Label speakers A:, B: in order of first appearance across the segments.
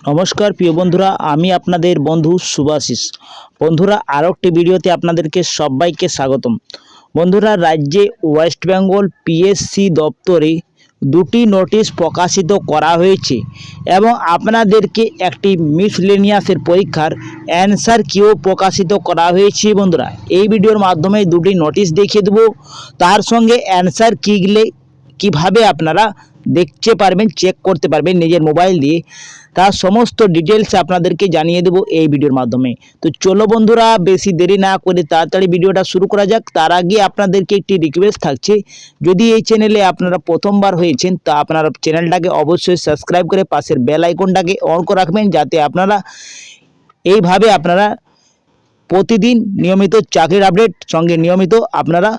A: নমস্কার, প্রিয় বন্ধুরা, আমি আপনাদের বন্ধু শুভাশিস বন্ধুরা আরও একটি ভিডিওতে আপনাদেরকে সবাইকে স্বাগতম। বন্ধুরা, রাজ্যে ওয়েস্ট বেঙ্গল পিএসসি দপ্তরে দুটি নোটিশ প্রকাশিত করা হয়েছে এবং আপনাদেরকে একটি মিসলেনিয়াসের পরীক্ষার অ্যান্সার কিও প্রকাশিত করা হয়েছে। বন্ধুরা, এই ভিডিওর মাধ্যমে দুটি নোটিশ দেখিয়ে দেবো। তার সঙ্গে অ্যান্সার কী গেলে কীভাবে আপনারা দেখতে পারবেন চেক করতে পারবেন নিজের মোবাইল দিয়ে। তার সমস্ত ডিটেলস আপনাদেরকে জানিয়ে দেবো এই ভিডিওর মাধ্যমে। তো চলো বন্ধুরা, বেশি দেরি না করে তাড়াতাড়ি ভিডিওটা শুরু করা যাক। তার আগে আপনাদেরকে একটি রিকোয়েস্ট থাকছে, যদি এই চ্যানেলে আপনারা প্রথমবার হয়েছেন, তা আপনারা চ্যানেলটাকে অবশ্যই সাবস্ক্রাইব করে পাশের বেল আইকনটাকে অন করে রাখবেন, যাতে আপনারা এইভাবে আপনারা প্রতিদিন নিয়মিত চাকরির আপডেট সঙ্গে নিয়মিত আপনারা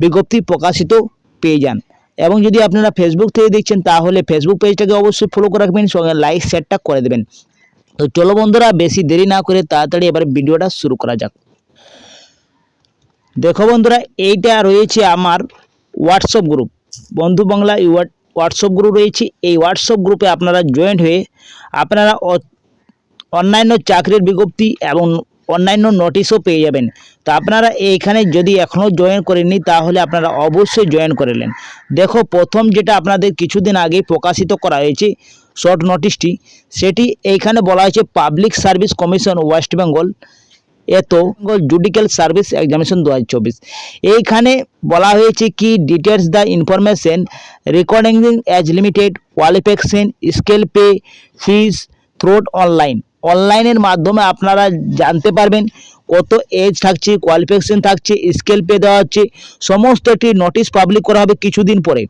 A: বিজ্ঞপ্তি প্রকাশিত পেয়ে যান। এবং যদি আপনারা ফেসবুক থেকে দেখছেন, তাহলে ফেসবুক পেজটাকে অবশ্যই ফলো করে রাখবেন, সঙ্গে লাইক শেয়ারটা করে দেবেন। তো চলো বন্ধুরা, বেশি দেরি না করে তাড়াতাড়ি এবার ভিডিওটা শুরু করা যাক। দেখো বন্ধুরা, এইটা রয়েছে আমার হোয়াটসঅ্যাপ গ্রুপ বন্ধু বাংলা হোয়াটসঅ্যাপ গ্রুপ রয়েছে। এই হোয়াটসঅ্যাপ গ্রুপে আপনারা জয়েন্ট হয়ে আপনারা অন্যান্য চাকরির বিজ্ঞপ্তি এবং অন্যান্য নোটিশও পেয়ে যাবেন। তো আপনারা এইখানে যদি এখনও জয়েন করেননি, তাহলে আপনারা অবশ্যই জয়েন করে নেন। দেখো, প্রথম যেটা আপনাদের কিছুদিন আগে প্রকাশিত করা হয়েছে শর্ট নোটিশটি সেটি এইখানে বলা হয়েছে public service commission West Bengal এত জুডিক্যাল সার্ভিস এক্সামিনেশন দু হাজার চব্বিশ। এইখানে বলা হয়েছে কি details the information recording as limited qualification scale pay fees through online অনলাইনের মাধ্যমে আপনারা জানতে পারবেন কত এজ থাকছে কোয়ালিফিকেশন থাকছে স্কেল পে দেওয়া হচ্ছে সমস্ত একটি নোটিশ পাবলিক করা হবে কিছুদিন পরে।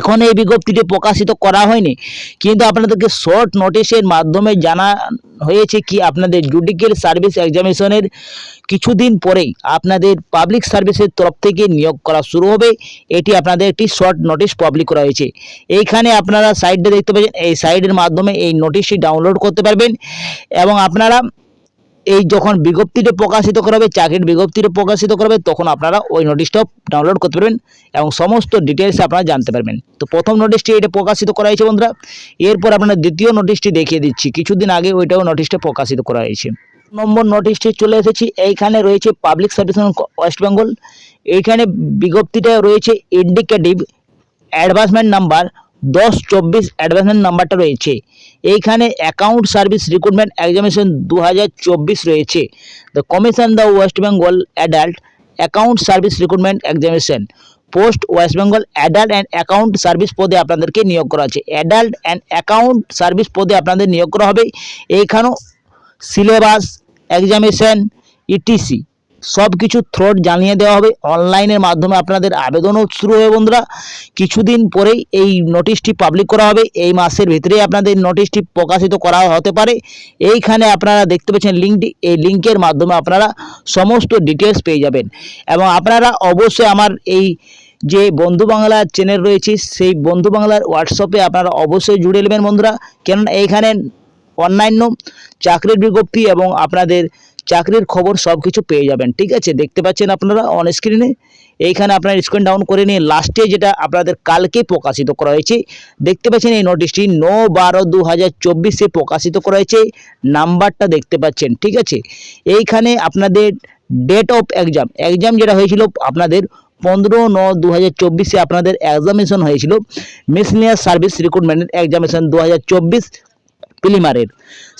A: এখন এই বিজ্ঞপ্তিটি প্রকাশিত করা হয়নি, কিন্তু আপনাদেরকে শর্ট নোটিশের মাধ্যমে জানা হয়েছে কি আপনাদের জুডিক্যাল সার্ভিস এক্সামিনেশনের কিছুদিন পরেই আপনাদের পাবলিক সার্ভিসের তরফ থেকে নিয়োগ করা শুরু হবে। এটি আপনাদের একটি শর্ট নোটিশ পাবলিক করা হয়েছে। এইখানে আপনারা সাইডে দেখতে পাচ্ছেন, এই সাইডের মাধ্যমে এই নোটিশটি ডাউনলোড করতে পারবেন এবং আপনারা এই যখন বিজ্ঞপ্তিটা প্রকাশিত করা হবে চাকরির বিজ্ঞপ্তিটা প্রকাশিত করা হবে তখন আপনারা ওই নোটিশটা ডাউনলোড করতে পারবেন এবং সমস্ত ডিটেলস আপনারা জানতে পারবেন। তো প্রথম নোটিশটি এটা প্রকাশিত করা হয়েছে বন্ধুরা। এরপর আপনার দ্বিতীয় নোটিশটি দেখিয়ে দিচ্ছি। কিছুদিন আগে ওইটাও নোটিশটা প্রকাশিত করা হয়েছে। নম্বর নোটিশটি চলে এসেছি। এইখানে রয়েছে পাবলিক সার্ভিস ওয়েস্ট বেঙ্গল এইখানে বিজ্ঞপ্তিটা রয়েছে ইন্ডিকেটিভ অ্যাডভান্সমেন্ট নাম্বার দশ চব্বিশ অ্যাডভান্সমেন্ট নাম্বারটা রয়েছে। এইখানে অ্যাকাউন্ট সার্ভিস রিক্রুটমেন্ট এক্সামিনেশন দু হাজার চব্বিশ রয়েছে। The commission the West Bengal adult account service recruitment examination post West Bengal adult and account service পদে আপনাদেরকে নিয়োগ করা আছে। অ্যাডাল্ট অ্যান্ড অ্যাকাউন্ট সার্ভিস পদে আপনাদের নিয়োগ করা হবে। এইখানেও সিলেবাস এক্সামিনেশন ইটিসি সব কিছু থ্রোড জানিয়ে দেওয়া হবে। অনলাইনের মাধ্যমে আপনাদের আবেদনও শুরু হবে বন্ধুরা। কিছুদিন পরেই এই নোটিশটি পাবলিক করা হবে। এই মাসের ভিতরেই আপনাদের নোটিশটি প্রকাশিত করা হতে পারে। এইখানে আপনারা দেখতে পাচ্ছেন লিঙ্কটি এই লিঙ্কের মাধ্যমে আপনারা সমস্ত ডিটেলস পেয়ে যাবেন। এবং আপনারা অবশ্যই আমার এই যে বন্ধু বাংলা চ্যানেল রয়েছে, সেই বন্ধু বাংলার হোয়াটসঅ্যাপে আপনারা অবশ্যই জুড়ে নেবেন বন্ধুরা। কেননা এইখানে অন্যান্য চাকরির বিজ্ঞপ্তি এবং আপনাদের চাকরির খবর সব কিছু পেয়ে যাবেন, ঠিক আছে? দেখতে পাচ্ছেন আপনারা অন স্ক্রিনে এইখানে আপনার স্ক্রিন ডাউন করে নিয়ে লাস্টে যেটা আপনাদের কালকে প্রকাশিত করা হয়েছে, দেখতে পাচ্ছেন এই নোটিশটি নো বারো দু হাজার চব্বিশে প্রকাশিত করা হয়েছে, নাম্বারটা দেখতে পাচ্ছেন, ঠিক আছে? এইখানে আপনাদের ডেট অফ এক্সাম এক্সাম যেটা হয়েছিল আপনাদের পনেরো ন দু হাজার চব্বিশে আপনাদের এক্সামিনেশন হয়েছিল মিসলিনিয়াস সার্ভিস রিক্রুটমেন্টের এক্সামিনেশন দু হাজার চব্বিশ প্রিলিমারের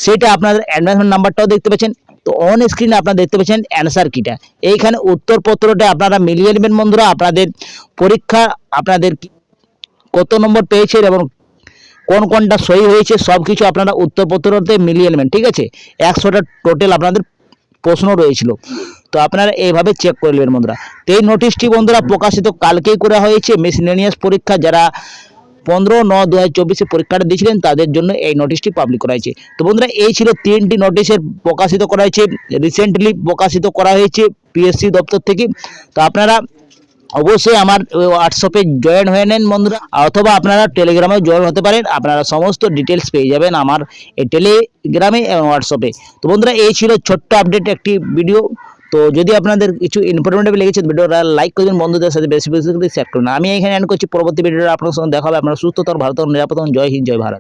A: সেটা আপনাদের অ্যাডভান্সমেন্ট নাম্বারটাও দেখতে পাচ্ছেন তো অন স্ক্রিনে আপনারা দেখতে পাচ্ছেন অ্যান্সার কিটা এইখানে উত্তরপত্রটা আপনারা মিলিয়ে নেবেন বন্ধুরা, আপনাদের পরীক্ষা, আপনাদের কত নম্বর পেয়েছেন এবং কোন কোনটা সহি হয়েছে সব কিছু আপনারা উত্তরপত্রতে মিলিয়ে নেবেন, ঠিক আছে? একশোটা টোটাল আপনাদের প্রশ্ন রয়েছিল। তো আপনারা এইভাবে চেক করে নেবেন বন্ধুরা। এই নোটিশটি বন্ধুরা প্রকাশিত কালকেই করা হয়েছে। মিসলেনিয়াস পরীক্ষা, যারা পনেরো ন দু হাজার চব্বিশে পরীক্ষাটা দিয়েছিলেন, তাদের জন্য এই নোটিশটি পাবলিক করা হয়েছে তো বন্ধুরা, এই ছিল তিনটি নোটিশের প্রকাশিত করা হয়েছে রিসেন্টলি প্রকাশিত করা হয়েছে পিএসসি দপ্তর থেকে। তো আপনারা অবশ্যই আমার হোয়াটসঅ্যাপে জয়েন হয়ে নেন বন্ধুরা, অথবা আপনারা টেলিগ্রামে জয়েন হতে পারেন। আপনারা সমস্ত ডিটেলস পেয়ে যাবেন আমার এই টেলিগ্রামে এবং হোয়াটসঅ্যাপে তো বন্ধুরা, এই ছিল ছোট্ট আপডেট একটি ভিডিও তো যদি আপনাদের কিছু ইনফরমেটিভ লেগেছে, ভিডিওটা লাইক করবেন বন্ধুদের সাথে বেশি বেশি করে শেয়ার করুন। আমি এখানে অ্যান্ড করছি। পরবর্তী ভিডিওটা আপনার সঙ্গে দেখা হবে। আপনারা সুস্থ থাকুন ভালো নিরাপদ জয় হিন্দ, জয় ভারত।